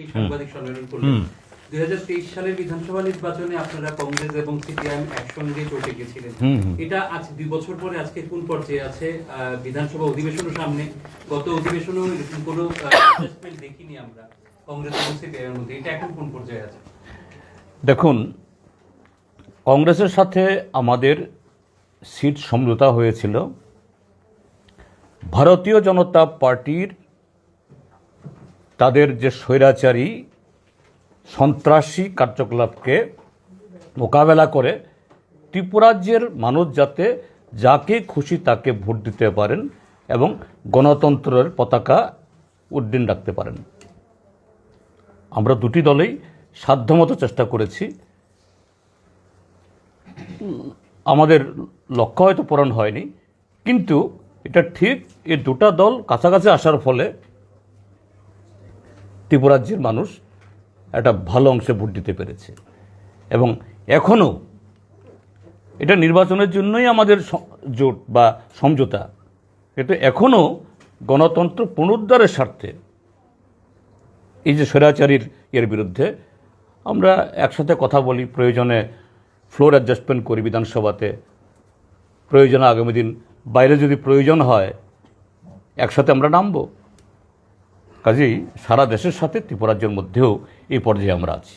এই সাংবাদিক সম্মেলন করলেন। দুই হাজার তেইশ সালের বিধানসভা নির্বাচনে আপনারা কংগ্রেস এবং সিপিআইএম একসঙ্গে চটে গেছিলেন। এটা আজ দুই বছর পরে আজকে কোন পর্যায়ে আছে? বিধানসভা অধিবেশনও সামনে। গত অধিবেশনেও এরকম কোনো দেখিনি আমরা কংগ্রেস এবং সিপিআইএম মধ্যে। এটা এখন কোন পর্যায়ে আছে? দেখুন কংগ্রেসের সাথে আমাদের সিট সমঝোতা হয়েছিল। ভারতীয় জনতা পার্টির তাদের যে স্বৈরাচারী সন্ত্রাসী কার্যকলাপকে মোকাবেলা করে ত্রিপুরাজ্যের মানুষ যাতে যাকে খুশি তাকে ভোট দিতে পারেন এবং গণতন্ত্রের পতাকা উড্ডীন রাখতে পারেন। আমরা দুটি দলেই সাধ্যমতো চেষ্টা করেছি। আমাদের লক্ষ্য হয়তো পূরণ হয়নি, কিন্তু এটা ঠিক এই দুটা দল কাছাকাছি আসার ফলে ত্রিপুরাজ্যের মানুষ একটা ভালো অংশে ভোট দিতে পেরেছে। এবং এখনও এটা নির্বাচনের জন্যই আমাদের জোট বা সমঝোতা। কিন্তু এখনও গণতন্ত্র পুনরুদ্ধারের স্বার্থে এই যে স্বৈরাচারীর এর বিরুদ্ধে আমরা একসাথে কথা বলি, প্রয়োজনে ফ্লোর অ্যাডজাস্টমেন্ট করি বিধানসভাতে। প্রয়োজনে আগামী দিন বাইরে যদি প্রয়োজন হয়, একসাথে আমরা নামব। কাজেই সারা দেশের সাথে ত্রিপুরাজ্যের মধ্যেও এই পর্যায়ে আমরা আছি।